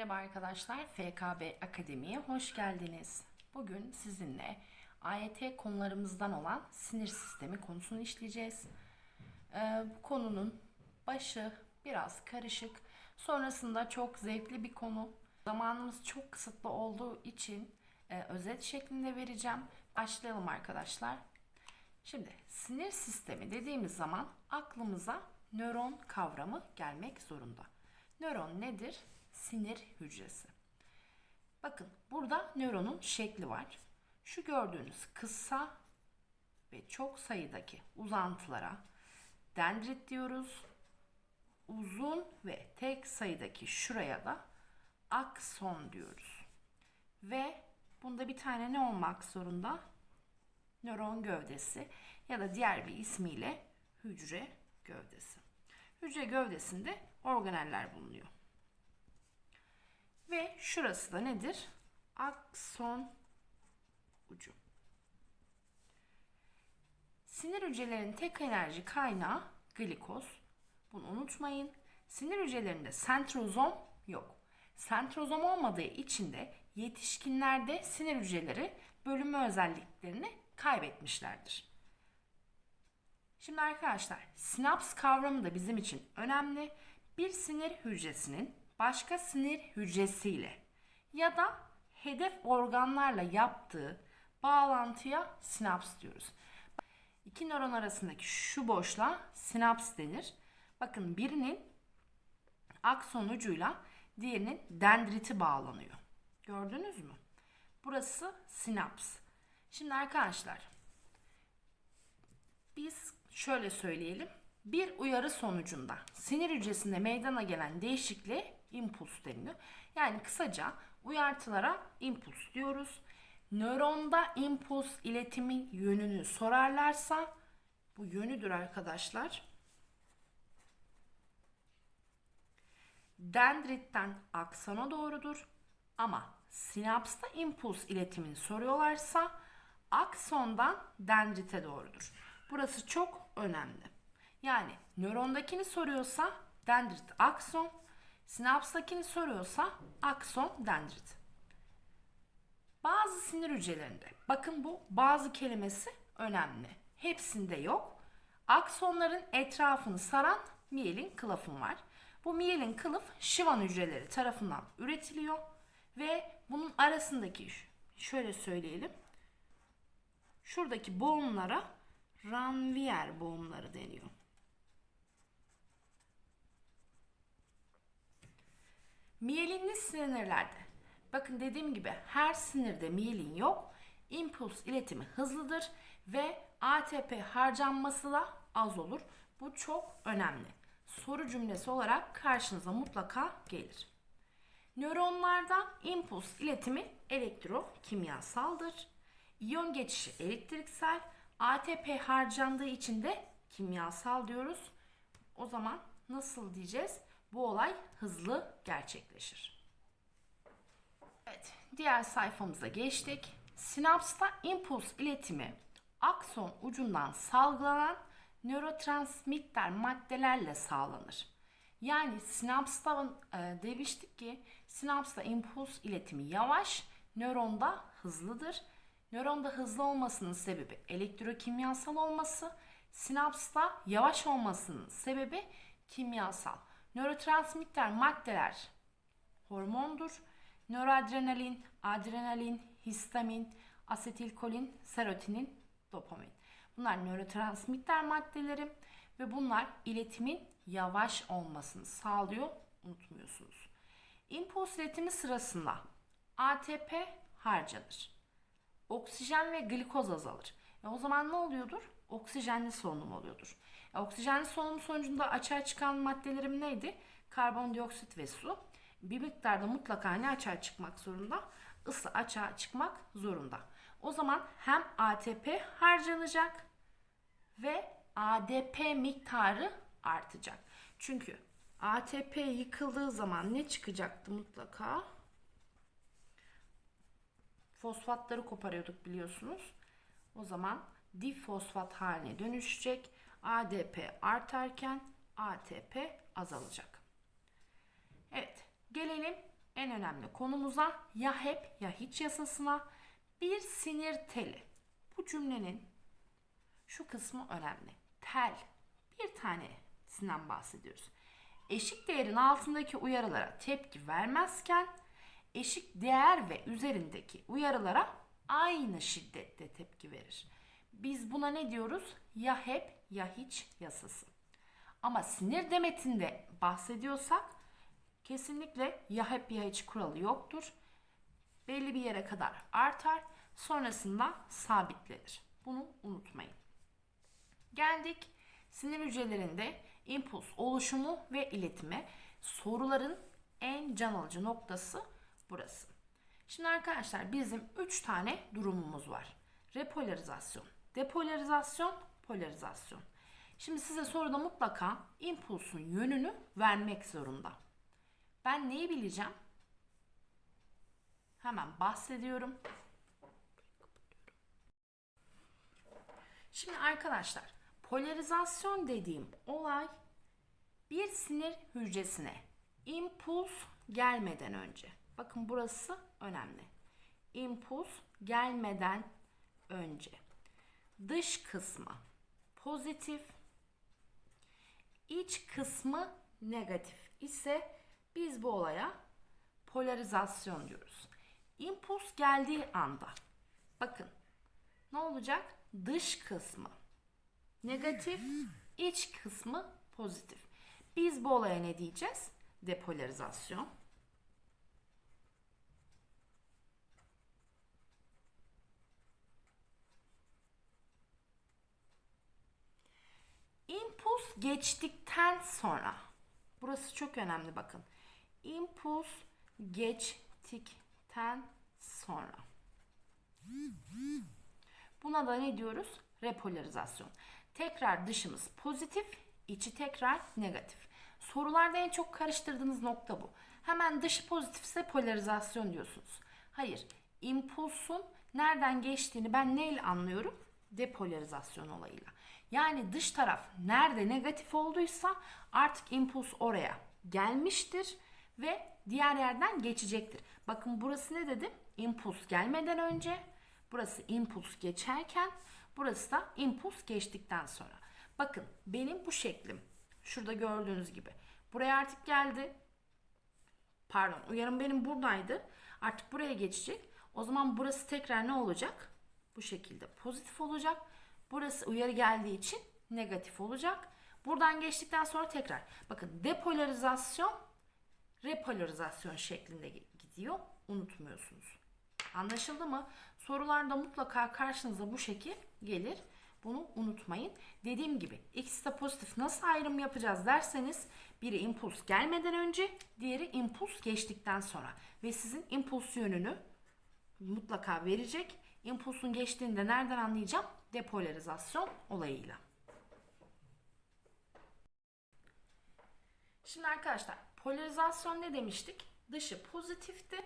Merhaba arkadaşlar, FKB Akademi'ye hoş geldiniz. Bugün sizinle AYT konularımızdan olan sinir sistemi konusunu işleyeceğiz. Ee, bu konunun başı biraz karışık, sonrasında çok zevkli bir konu. Zamanımız çok kısıtlı olduğu için e, özet şeklinde vereceğim. Başlayalım arkadaşlar. Şimdi sinir sistemi dediğimiz zaman aklımıza nöron kavramı gelmek zorunda. Nöron nedir? Sinir hücresi. Bakın burada nöronun şekli var. Şu gördüğünüz kısa ve çok sayıdaki uzantılara dendrit diyoruz. Uzun ve tek sayıdaki şuraya da akson diyoruz. Ve bunda bir tane ne olmak zorunda? Nöron gövdesi ya da diğer bir ismiyle hücre gövdesi. Hücre gövdesinde organeller bulunuyor. Ve şurası da nedir? Akson ucu. Sinir hücrelerinin tek enerji kaynağı glikoz. Bunu unutmayın. Sinir hücrelerinde sentrozom yok. Sentrozom olmadığı için de yetişkinlerde sinir hücreleri bölünme özelliklerini kaybetmişlerdir. Şimdi arkadaşlar sinaps kavramı da bizim için önemli. Bir sinir hücresinin başka sinir hücresiyle ya da hedef organlarla yaptığı bağlantıya sinaps diyoruz. İki nöron arasındaki şu boşluğa sinaps denir. Bakın birinin akson ucuyla diğerinin dendriti bağlanıyor. Gördünüz mü? Burası sinaps. Şimdi arkadaşlar biz şöyle söyleyelim. Bir uyarı sonucunda sinir hücresinde meydana gelen değişikliğe impuls deniliyor. Yani kısaca uyartılara impuls diyoruz. Nöronda impuls iletimin yönünü sorarlarsa bu yönüdür arkadaşlar. Dendritten aksana doğrudur. Ama sinapsta impuls iletimini soruyorlarsa aksondan dendrite doğrudur. Burası çok önemli. Yani nörondakini soruyorsa dendrit akson, sinapstakini soruyorsa akson dendrit. Bazı sinir hücrelerinde, bakın bu bazı kelimesi önemli. Hepsinde yok. Aksonların etrafını saran miyelin kılıfım var. Bu miyelin kılıf şivan hücreleri tarafından üretiliyor ve bunun arasındaki şöyle söyleyelim. Şuradaki boğumlara Ranvier boğumları deniyor. Miyelinli sinirlerde bakın dediğim gibi her sinirde miyelin yok. İmpuls iletimi hızlıdır ve ATP harcanması da az olur. Bu çok önemli. Soru cümlesi olarak karşınıza mutlaka gelir. Nöronlarda impuls iletimi elektrokimyasaldır. İyon geçişi elektriksel, ATP harcandığı için de kimyasal diyoruz. O zaman nasıl diyeceğiz? Bu olay hızlı gerçekleşir. Evet, diğer sayfamıza geçtik. Sinapsta impuls iletimi akson ucundan salgılanan nörotransmitter maddelerle sağlanır. Yani sinapsta e, demiştik ki sinapsta impuls iletimi yavaş, nöronda hızlıdır. Nöronda hızlı olmasının sebebi elektrokimyasal olması, sinapsta yavaş olmasının sebebi kimyasal. Nörotransmitter maddeler hormondur. Nöroadrenalin, adrenalin, histamin, asetilkolin, serotonin, dopamin. Bunlar nörotransmitter maddeleri ve bunlar iletimin yavaş olmasını sağlıyor. Unutmuyorsunuz. İmpuls iletimi sırasında ATP harcanır. Oksijen ve glikoz azalır. E o zaman ne oluyordur? Oksijenli solunum oluyordur. Oksijenli solunum sonucunda açığa çıkan maddelerim neydi? Karbondioksit ve su. Bir miktarda mutlaka ne açığa çıkmak zorunda? Isı açığa çıkmak zorunda. O zaman hem ATP harcanacak ve ADP miktarı artacak. Çünkü ATP yıkıldığı zaman ne çıkacaktı mutlaka? Fosfatları koparıyorduk biliyorsunuz. O zaman difosfat haline dönüşecek. ADP artarken ATP azalacak. Evet, gelelim en önemli konumuza ya hep ya hiç yasasına bir sinir teli. Bu cümlenin şu kısmı önemli. Tel bir tanesinden bahsediyoruz. Eşik değerin altındaki uyarılara tepki vermezken eşik değer ve üzerindeki uyarılara aynı şiddette tepki verir. Biz buna ne diyoruz? Ya hep ya hiç yasası. Ama sinir demetinde bahsediyorsak kesinlikle ya hep ya hiç kuralı yoktur. Belli bir yere kadar artar, sonrasında sabitlenir. Bunu unutmayın. Geldik sinir hücrelerinde impuls oluşumu ve iletimi. Soruların en can alıcı noktası burası. Şimdi arkadaşlar bizim 3 tane durumumuz var. Repolarizasyon, depolarizasyon, polarizasyon. Şimdi size soruda mutlaka impulsun yönünü vermek zorunda. Ben neyi bileceğim? Hemen bahsediyorum. Şimdi arkadaşlar polarizasyon dediğim olay bir sinir hücresine impuls gelmeden önce. Bakın burası önemli. İmpuls gelmeden önce dış kısmı pozitif, iç kısmı negatif ise biz bu olaya polarizasyon diyoruz. İmpuls geldiği anda bakın ne olacak? Dış kısmı negatif, iç kısmı pozitif. Biz bu olaya ne diyeceğiz? Depolarizasyon. İmpuls geçtikten sonra burası çok önemli bakın. İmpuls geçtikten sonra buna da ne diyoruz? Repolarizasyon. Tekrar dışımız pozitif, içi tekrar negatif. Sorularda en çok karıştırdığınız nokta bu. Hemen dışı pozitifse polarizasyon diyorsunuz. Hayır, impulsun nereden geçtiğini ben neyle anlıyorum? Depolarizasyon olayıyla. Yani dış taraf nerede negatif olduysa artık impuls oraya gelmiştir ve diğer yerden geçecektir. Bakın burası ne dedim? İmpuls gelmeden önce, burası impuls geçerken, burası da impuls geçtikten sonra. Bakın benim bu şeklim şurada gördüğünüz gibi. Buraya artık geldi. Pardon uyarım benim buradaydı. Artık buraya geçecek. O zaman burası tekrar ne olacak? Bu şekilde pozitif olacak. Burası uyarı geldiği için negatif olacak. Buradan geçtikten sonra tekrar. Bakın depolarizasyon repolarizasyon şeklinde gidiyor. Unutmuyorsunuz. Anlaşıldı mı? Sorularda mutlaka karşınıza bu şekil gelir. Bunu unutmayın. Dediğim gibi ikisi de pozitif nasıl ayrım yapacağız derseniz biri impuls gelmeden önce diğeri impuls geçtikten sonra ve sizin impuls yönünü mutlaka verecek. İmpulsun geçtiğini de nereden anlayacağım? Depolarizasyon olayıyla. Şimdi arkadaşlar polarizasyon ne demiştik? Dışı pozitifti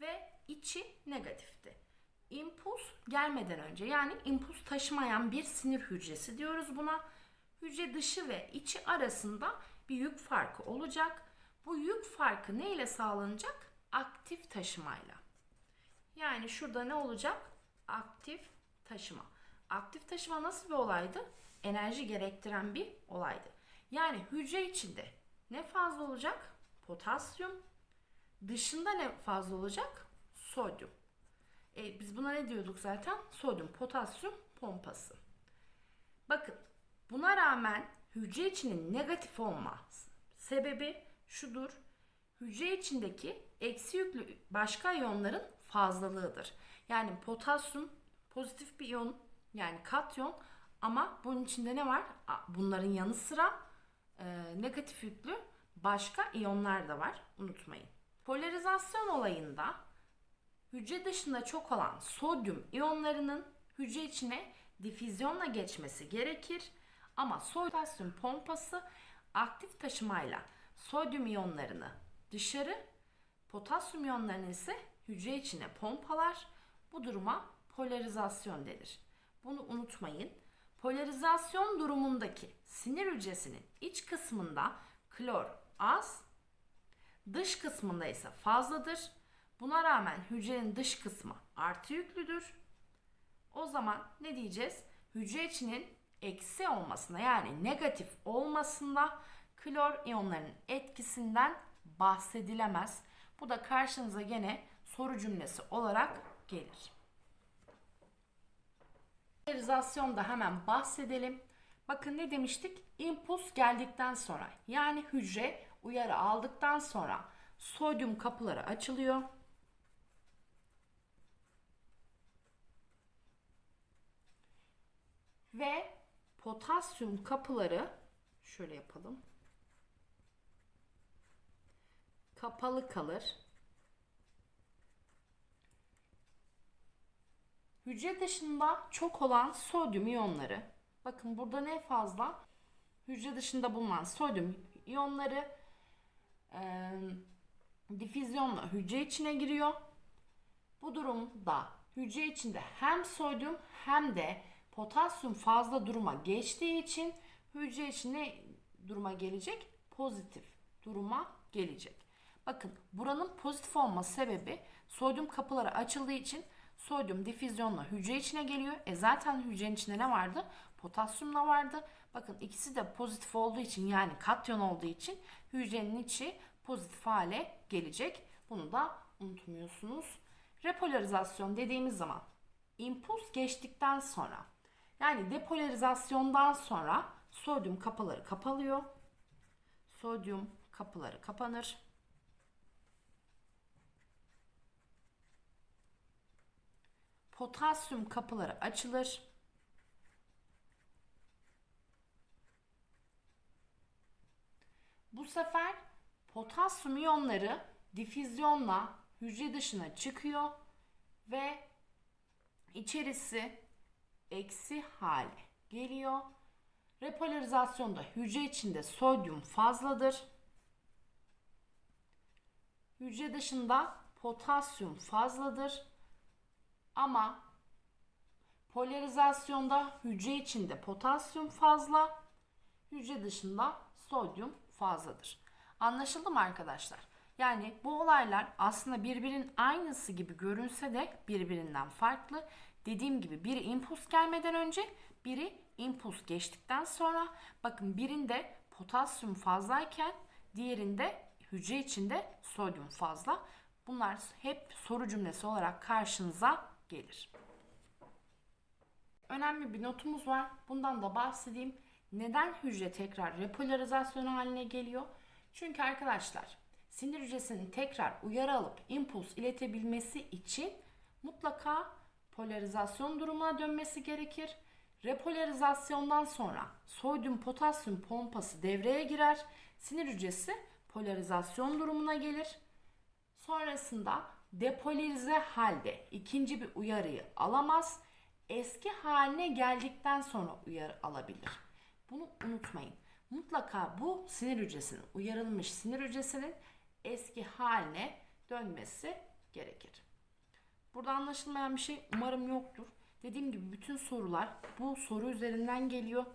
ve içi negatifti. İmpuls gelmeden önce yani impuls taşımayan bir sinir hücresi diyoruz buna. Hücre dışı ve içi arasında bir yük farkı olacak. Bu yük farkı ne ile sağlanacak? Aktif taşımayla. Yani şurada ne olacak? Aktif taşıma. Aktif taşıma nasıl bir olaydı? Enerji gerektiren bir olaydı. Yani hücre içinde ne fazla olacak? Potasyum. Dışında ne fazla olacak? Sodyum. E, biz buna ne diyorduk zaten? Sodyum, potasyum pompası. Bakın buna rağmen hücre içinin negatif olma sebebi şudur. Hücre içindeki eksi yüklü başka iyonların fazlalığıdır. Yani potasyum pozitif bir iyon yani katyon ama bunun içinde ne var? Bunların yanı sıra e, negatif yüklü başka iyonlar da var. Unutmayın. Polarizasyon olayında hücre dışında çok olan sodyum iyonlarının hücre içine difüzyonla geçmesi gerekir. Ama potasyum pompası aktif taşımayla sodyum iyonlarını dışarı, potasyum iyonlarını ise hücre içine pompalar. Bu duruma polarizasyon denir. Bunu unutmayın. Polarizasyon durumundaki sinir hücresinin iç kısmında klor az, Dış kısmında ise fazladır. Buna rağmen hücrenin dış kısmı artı yüklüdür. O zaman ne diyeceğiz? Hücre içinin eksi olmasına yani negatif olmasında klor iyonlarının etkisinden bahsedilemez. Bu da karşınıza gene soru cümlesi olarak gelir. Polarizasyonda hemen bahsedelim. Bakın ne demiştik? İmpuls geldikten sonra yani hücre uyarı aldıktan sonra sodyum kapıları açılıyor. Ve potasyum kapıları şöyle yapalım. Kapalı kalır. Hücre dışında çok olan sodyum iyonları. Bakın burada ne fazla? Hücre dışında bulunan sodyum iyonları e, difüzyonla hücre içine giriyor. Bu durumda hücre içinde hem sodyum hem de potasyum fazla duruma geçtiği için hücre içine duruma gelecek? Pozitif duruma gelecek. Bakın buranın pozitif olma sebebi sodyum kapıları açıldığı için sodyum difüzyonla hücre içine geliyor. E zaten hücrenin içinde ne vardı? Potasyum da vardı. Bakın ikisi de pozitif olduğu için yani katyon olduğu için hücrenin içi pozitif hale gelecek. Bunu da unutmuyorsunuz. Repolarizasyon dediğimiz zaman impuls geçtikten sonra yani depolarizasyondan sonra sodyum kapıları kapalıyor. Sodyum kapıları kapanır. Potasyum kapıları açılır. Bu sefer potasyum iyonları difüzyonla hücre dışına çıkıyor ve içerisi eksi hale geliyor. Repolarizasyonda hücre içinde sodyum fazladır. Hücre dışında potasyum fazladır. Ama polarizasyonda hücre içinde potasyum fazla, hücre dışında sodyum fazladır. Anlaşıldı mı arkadaşlar? Yani bu olaylar aslında birbirinin aynısı gibi görünse de birbirinden farklı. Dediğim gibi biri impuls gelmeden önce, biri impuls geçtikten sonra. Bakın birinde potasyum fazlayken diğerinde hücre içinde sodyum fazla. Bunlar hep soru cümlesi olarak karşınıza gelir. Önemli bir notumuz var. Bundan da bahsedeyim. Neden hücre tekrar repolarizasyon haline geliyor? Çünkü arkadaşlar sinir hücresinin tekrar uyarı alıp impuls iletebilmesi için mutlaka polarizasyon durumuna dönmesi gerekir. Repolarizasyondan sonra sodyum potasyum pompası devreye girer. Sinir hücresi polarizasyon durumuna gelir. Sonrasında depolarize halde ikinci bir uyarıyı alamaz. Eski haline geldikten sonra uyarı alabilir. Bunu unutmayın. Mutlaka bu sinir hücresinin, uyarılmış sinir hücresinin eski haline dönmesi gerekir. Burada anlaşılmayan bir şey umarım yoktur. Dediğim gibi bütün sorular bu soru üzerinden geliyor.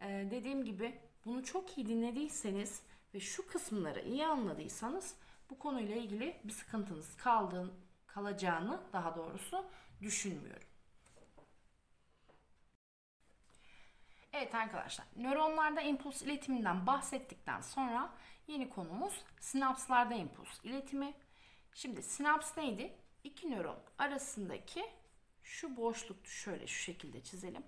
Ee, dediğim gibi bunu çok iyi dinlediyseniz ve şu kısımları iyi anladıysanız bu konuyla ilgili bir sıkıntınız kaldığın, kalacağını daha doğrusu düşünmüyorum. Evet arkadaşlar, nöronlarda impuls iletiminden bahsettikten sonra yeni konumuz sinapslarda impuls iletimi. Şimdi sinaps neydi? İki nöron arasındaki şu boşluktu şöyle şu şekilde çizelim.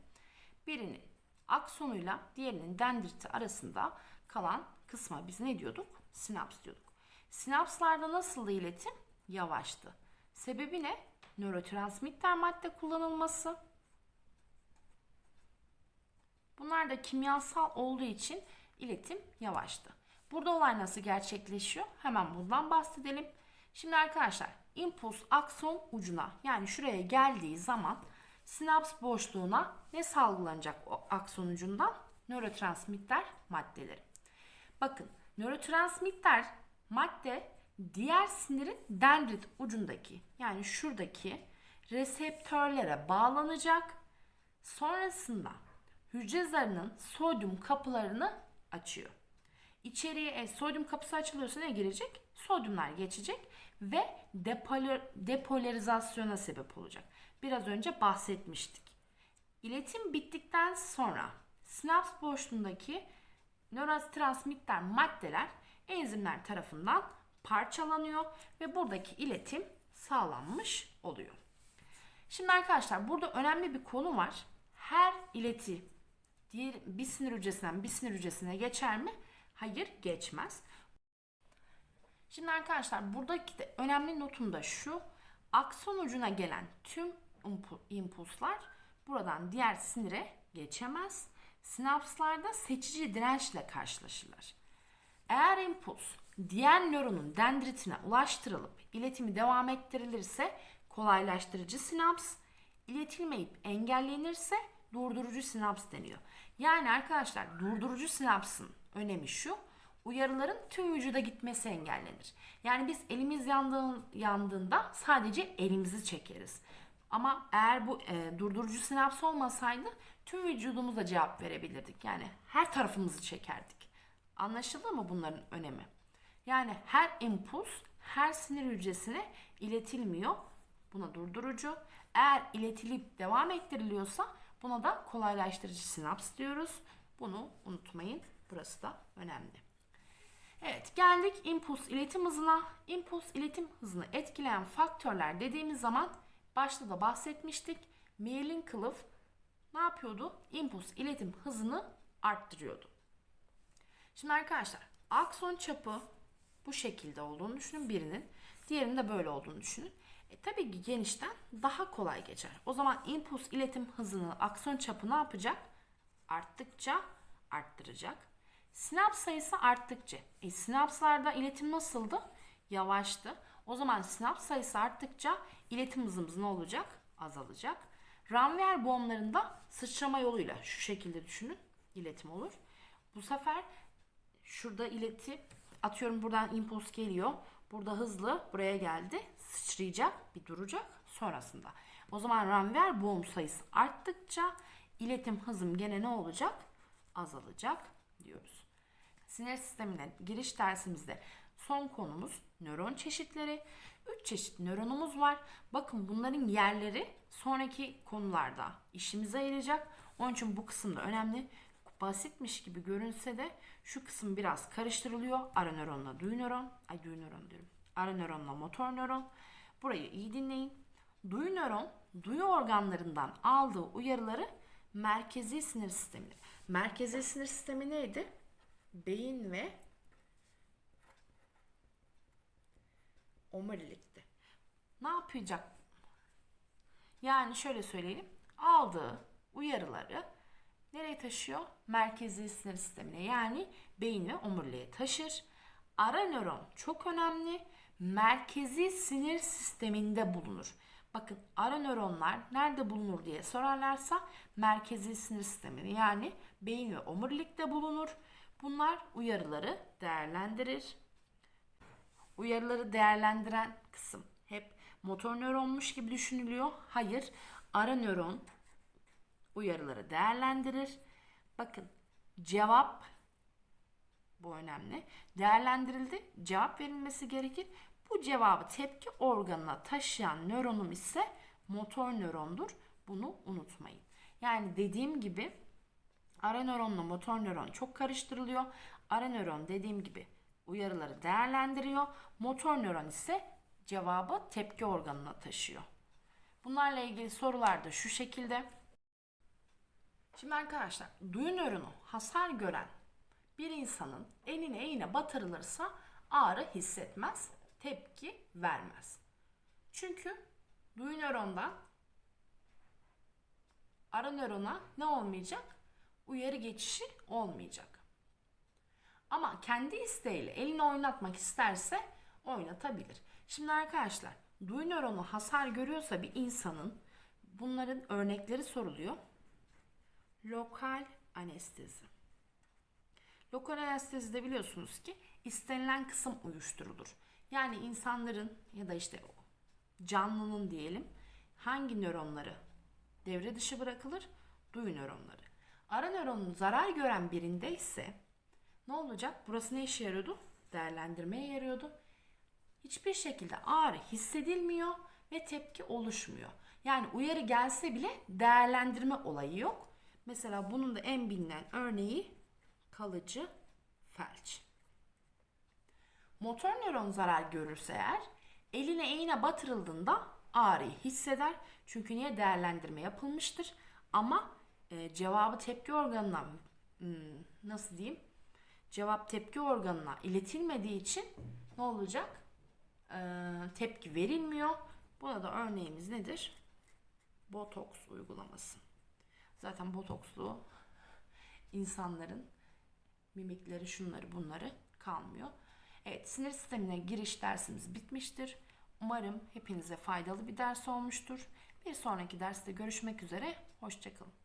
Birinin aksonuyla diğerinin dendriti arasında kalan kısma biz ne diyorduk? Sinaps diyorduk. Sinapslarda nasıldı iletim? Yavaştı. Sebebi ne? Nörotransmitter madde kullanılması. Bunlar da kimyasal olduğu için iletim yavaştı. Burada olay nasıl gerçekleşiyor? Hemen bundan bahsedelim. Şimdi arkadaşlar impuls akson ucuna yani şuraya geldiği zaman sinaps boşluğuna ne salgılanacak o akson ucundan? Nörotransmitter maddeleri. Bakın nörotransmitter madde diğer sinirin dendrit ucundaki yani şuradaki reseptörlere bağlanacak. Sonrasında hücre zarının sodyum kapılarını açıyor. İçeriye e, sodyum kapısı açılıyorsa ne girecek? Sodyumlar geçecek ve depolar, depolarizasyona sebep olacak. Biraz önce bahsetmiştik. İletim bittikten sonra sinaps boşluğundaki nörotransmitter maddeler enzimler tarafından parçalanıyor ve buradaki iletim sağlanmış oluyor. Şimdi arkadaşlar burada önemli bir konu var. Her ileti bir sinir hücresinden bir sinir hücresine geçer mi? Hayır geçmez. Şimdi arkadaşlar buradaki de önemli notum da şu. Akson ucuna gelen tüm impu- impulslar buradan diğer sinire geçemez. Sinapslarda seçici dirençle karşılaşırlar. Eğer impuls diğer nöronun dendritine ulaştırılıp iletimi devam ettirilirse kolaylaştırıcı sinaps, iletilmeyip engellenirse durdurucu sinaps deniyor. Yani arkadaşlar durdurucu sinapsın önemi şu. Uyarıların tüm vücuda gitmesi engellenir. Yani biz elimiz yandığı, yandığında sadece elimizi çekeriz. Ama eğer bu e, durdurucu sinaps olmasaydı tüm vücudumuza cevap verebilirdik. Yani her tarafımızı çekerdik. Anlaşıldı mı bunların önemi? Yani her impuls her sinir hücresine iletilmiyor. Buna durdurucu. Eğer iletilip devam ettiriliyorsa buna da kolaylaştırıcı sinaps diyoruz. Bunu unutmayın. Burası da önemli. Evet geldik impuls iletim hızına. İmpuls iletim hızını etkileyen faktörler dediğimiz zaman başta da bahsetmiştik. Myelin kılıf ne yapıyordu? İmpuls iletim hızını arttırıyordu. Şimdi arkadaşlar akson çapı bu şekilde olduğunu düşünün birinin. Diğerinin de böyle olduğunu düşünün. E, tabii ki genişten daha kolay geçer. O zaman impuls iletim hızını akson çapı ne yapacak? Arttıkça arttıracak. Sinaps sayısı arttıkça. E, sinapslarda iletim nasıldı? Yavaştı. O zaman sinaps sayısı arttıkça iletim hızımız ne olacak? Azalacak. Ranvier boğumlarında sıçrama yoluyla şu şekilde düşünün iletim olur. Bu sefer şurada ileti atıyorum buradan impuls geliyor. Burada hızlı buraya geldi. Sıçrayacak bir duracak sonrasında. O zaman ranvier boğum sayısı arttıkça iletim hızım gene ne olacak? Azalacak diyoruz. Sinir sistemine giriş dersimizde son konumuz nöron çeşitleri. 3 çeşit nöronumuz var. Bakın bunların yerleri sonraki konularda işimize yarayacak. Onun için bu kısım da önemli. Basitmiş gibi görünse de şu kısım biraz karıştırılıyor. Ara nöronla duyu nöron. Ay duyu nöron diyorum. Ara nöronla motor nöron. Burayı iyi dinleyin. Duyu nöron duyu organlarından aldığı uyarıları merkezi sinir sistemine. Merkezi sinir sistemi neydi? Beyin ve omurilikti. Ne yapacak? Yani şöyle söyleyelim. Aldığı uyarıları nereye taşıyor? Merkezi sinir sistemine yani beyin ve omuriliğe taşır. Ara nöron çok önemli. Merkezi sinir sisteminde bulunur. Bakın ara nöronlar nerede bulunur diye sorarlarsa merkezi sinir sisteminde yani beyin ve omurilikte bulunur. Bunlar uyarıları değerlendirir. Uyarıları değerlendiren kısım hep motor nöronmuş gibi düşünülüyor. Hayır, ara nöron uyarıları değerlendirir. Bakın cevap bu önemli. Değerlendirildi. Cevap verilmesi gerekir. Bu cevabı tepki organına taşıyan nöronum ise motor nörondur. Bunu unutmayın. Yani dediğim gibi ara nöronla motor nöron çok karıştırılıyor. Ara nöron dediğim gibi uyarıları değerlendiriyor. Motor nöron ise cevabı tepki organına taşıyor. Bunlarla ilgili sorular da şu şekilde. Şimdi arkadaşlar duyu nöronu hasar gören bir insanın eline iğne batırılırsa ağrı hissetmez, tepki vermez. Çünkü duyu nörondan ara nörona ne olmayacak? Uyarı geçişi olmayacak. Ama kendi isteğiyle elini oynatmak isterse oynatabilir. Şimdi arkadaşlar duyu nöronu hasar görüyorsa bir insanın bunların örnekleri soruluyor. Lokal anestezi. Lokal anestezide biliyorsunuz ki istenilen kısım uyuşturulur. Yani insanların ya da işte canlının diyelim hangi nöronları devre dışı bırakılır? Duyu nöronları. Ara nöronun zarar gören birinde ise Ne olacak? Burası ne işe yarıyordu? Değerlendirmeye yarıyordu. Hiçbir şekilde ağrı hissedilmiyor ve tepki oluşmuyor. Yani uyarı gelse bile değerlendirme olayı yok. Mesela bunun da en bilinen örneği kalıcı felç. Motor nöron zarar görürse eğer eline iğne batırıldığında ağrıyı hisseder. Çünkü niye değerlendirme yapılmıştır. Ama e, cevabı tepki organına hmm, nasıl diyeyim? Cevap tepki organına iletilmediği için ne olacak? Ee, tepki verilmiyor. Buna da örneğimiz nedir? Botoks uygulaması. Zaten botokslu insanların mimikleri şunları bunları kalmıyor. Evet sinir sistemine giriş dersimiz bitmiştir. Umarım hepinize faydalı bir ders olmuştur. Bir sonraki derste görüşmek üzere. Hoşçakalın.